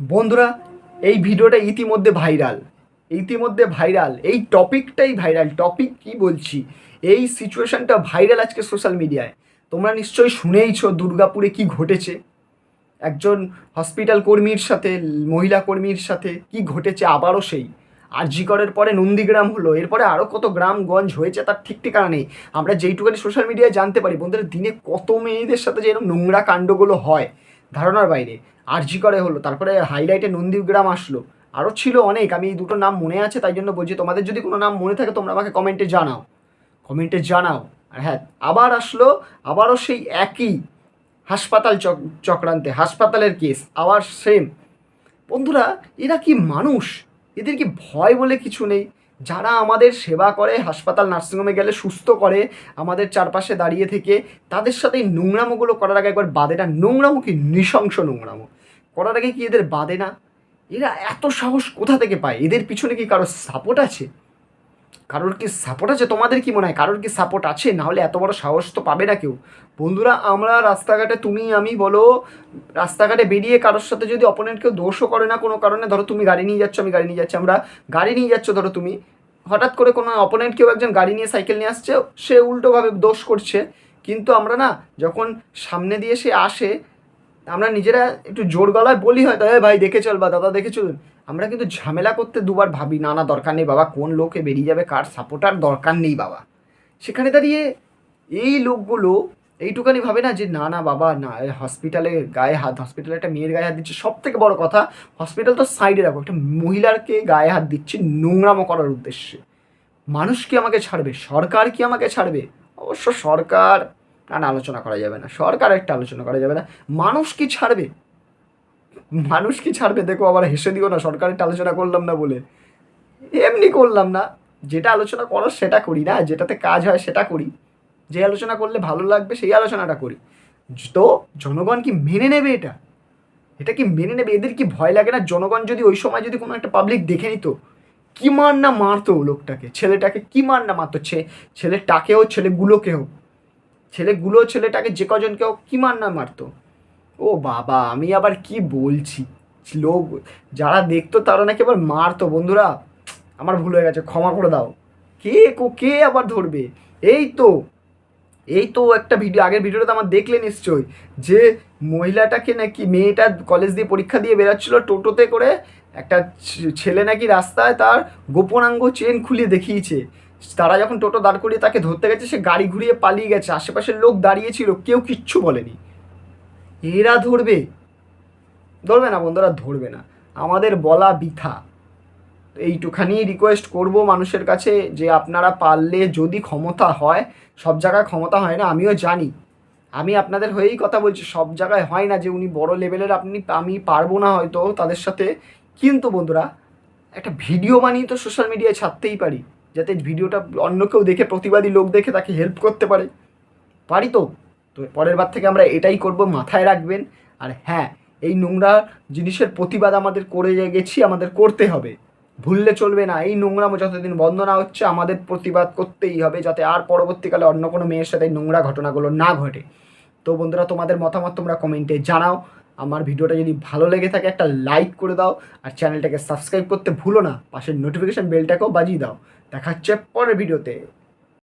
বন্ধুরা এই ভিডিওটা ইতিমধ্যে ভাইরাল। ইতিমধ্যে ভাইরাল। এই টপিকটাই ভাইরাল। টপিক কি বলছি? এই সিচুয়েশনটা ভাইরাল আজকে সোশ্যাল মিডিয়ায়। তোমরা নিশ্চয়ই শুনেইছো দুর্গাপুরে কি ঘটেছে। একজন হসপিটাল কর্মীর সাথে, মহিলা কর্মীর সাথে কি ঘটেছে আবারও সেই। আরজিকরের পরে নন্দীগ্রাম হলো। এরপরে আরও কত গ্রামগঞ্জ হয়েছে তার ঠিক ঠিকানা নেই। আমরা যেইটুকানি সোশ্যাল মিডিয়ায় জানতে পারি, বন্ধুরা, দিনে কত মেয়েদের সাথে যে এরকম নোংরা কাণ্ডগুলো হয় ধারণার বাইরে। আরজি করে হলো। তারপরে হাইলাইটে নন্দীগ্রাম আসলো। আরও ছিল অনেক, আমি এই দুটো নাম মনে আছে, তাই জন্য বলছি, তোমাদের যদি কোনো নাম মনে থাকে, তোমরা আমাকে কমেন্টে জানাও। কমেন্টে জানাও। আর হ্যাঁ আবার আসলো, আবারও সেই একই হাসপাতাল চক, চক্রান্তে, হাসপাতালের কেস আবার সেম বন্ধুরা, এরা কি মানুষ? এদের কি ভয় বলে কিছু নেই? যারা আমাদের সেবা করে, হাসপাতাল নার্সিংহোমে গেলে সুস্থ করে, আমাদের চারপাশে দাঁড়িয়ে থেকে, তাদের সাথে এই নোংরামোগুলো করার আগে একবার বাদে না। নোংরামো কি? নৃশংস নোংরামো। করার আগে কি এদের বাদে না? এরা এত সাহস কোথা থেকে পায়? এদের পিছনে কি কারোর সাপোর্ট আছে? কারোর কি সাপোর্ট আছে? তোমাদের কি মনে হয়? কারোর কি সাপোর্ট আছে? না হলে এত বড় সাহস তো পাবে না কেউ। বন্ধুরা, আমরা রাস্তাঘাটে, তুমি, আমি, বলো, রাস্তাঘাটে বেরিয়ে কারোর সাথে যদি অপোনেন্ট কেউ দোষও করে না কোনো কারণে, ধরো তুমি গাড়ি নিয়ে যাচ্ছ, আমি গাড়ি নিয়ে যাচ্ছি, আমরা গাড়ি নিয়ে যাচ্ছ, ধরো তুমি। হঠাৎ করে কোনো অপোনেন্ট কেউ একজন গাড়ি নিয়ে সাইকেল নিয়ে আসছে, সে উল্টোভাবে দোষ করছে। কিন্তু আমরা না, যখন সামনে দিয়ে সে আসে আমরা নিজেরা একটু জোর গলায় বলি হয়তো, এ ভাই, দেখে চল বা দাদা, দেখে চলুন আমরা কিন্তু ঝামেলা করতে দুবার ভাবি, না না, দরকার নেই বাবা, কোন লোকে বেরিয়ে যাবে, কার সাপোর্টার দরকার নেই বাবা। সেখানে দাঁড়িয়ে এই লোকগুলো এইটুকানি ভাবে না যে, না না, বাবা, না হসপিটালে গায়ে হাত হসপিটালে একটা মেয়ের গায়ে হাত দিচ্ছে। সব থেকে বড় কথা হসপিটাল তো সাইডে রাখো, একটা মহিলারকে গায়ে হাত দিচ্ছে নোংরামো করার উদ্দেশ্যে। মানুষ কি আমাকে ছাড়বে? সরকার কি আমাকে ছাড়বে? অবশ্য সরকার না না আলোচনা করা যাবে না, সরকার একটা আলোচনা করা যাবে না। মানুষ কি ছাড়বে? মানুষ কি ছাড়বে? দেখো, আবার হেসে দিও না সরকারের আলোচনা করলাম না বলে। এমনি করলাম না। যেটা আলোচনা করো, সেটা করি না। যেটাতে কাজ হয়, সেটা করি। যে আলোচনা করলে ভালো লাগবে, সেই আলোচনাটা করি। তো জনগণ কি মেনে নেবে এটা? এটা কি মেনে নেবে? এদের কি ভয় লাগে না? জনগণ যদি ওই সময় যদি কোনো একটা পাবলিক দেখে নিত, কি মার না মারতো লোকটাকে? ছেলেটাকে কি মার না মারতো? ছে ছেলেটাকেও, ছেলেগুলোকেও। ছেলেগুলো, ছেলেটাকে যে কজনকেও কি মার না মারতো? ও বাবা, আমি আবার কি বলছি? লোক, যারা দেখতো তারা নাকি আবার মারতো। বন্ধুরা, আমার ভুল হয়ে গেছে, ক্ষমা করে দাও। কে কো, কে আবার ধরবে? এই তো এই তো একটা ভিডিও, আগের ভিডিওটা আমার দেখলে নিশ্চয়ই, যে মহিলাটাকে নাকি, মেয়েটা কলেজ দিয়ে পরীক্ষা দিয়ে বেরোচ্ছিল টোটোতে করে, একটা ছেলে নাকি রাস্তায় তার গোপনাঙ্গ চেন খুলিয়ে দেখিয়েছে। তারা যখন টোটো দাঁড় করিয়ে তাকে ধরতে গেছে, সে গাড়ি ঘুরিয়ে পালিয়ে গেছে। আশেপাশের লোক দাঁড়িয়েছিল, কেউ কিচ্ছু বলেনি। এরা ধরবে? ধরবে না বন্ধুরা, ধরবে না। আমাদের বলা বৃথা। এইটুখানি রিকোয়েস্ট করব মানুষের কাছে যে আপনারা পারলে যদি ক্ষমতা হয়, সব জায়গায় ক্ষমতা হয় না, আমিও জানি। আমি আপনাদের হয়েই কথা বলছি, সব জায়গায় হয় না যে উনি বড় লেভেলের আপনি, আমি পারব না হয়তো তাদের সাথে। কিন্তু বন্ধুরা, একটা ভিডিও বানিয়ে তো সোশ্যাল মিডিয়ায় ছাড়তেই পারি। যাতে ভিডিওটা অন্য কেউ দেখে, প্রতিবাদী লোক দেখে তাকে হেল্প করতে পারে। পারি তো। তো পরের বার থেকে আমরা এটাই করব, মাথায় রাখবেন। আর হ্যাঁ এই নোংরা জিনিসের প্রতিবাদ আমাদের করে গেছি, আমাদের করতে হবে। ভুললে চলবে না। এই নোংরা যতদিন বন্ধ না হচ্ছে, আমাদের প্রতিবাদ করতেই হবে যাতে আর পরবর্তীকালে অন্য কোনো মেয়ের সাথে নোংরা ঘটনাগুলো না ঘটে। তো বন্ধুরা, তোমাদের মতামত তোমরা কমেন্টে জানাও। আমার ভিডিওটা যদি ভালো লেগে থাকে, একটা লাইক করে দাও আর চ্যানেলটাকে সাবস্ক্রাইব করতে ভুলো না। পাশের নোটিফিকেশান বেলটাকেও বাজিয়ে দাও। দেখা হচ্ছে পরের ভিডিওতে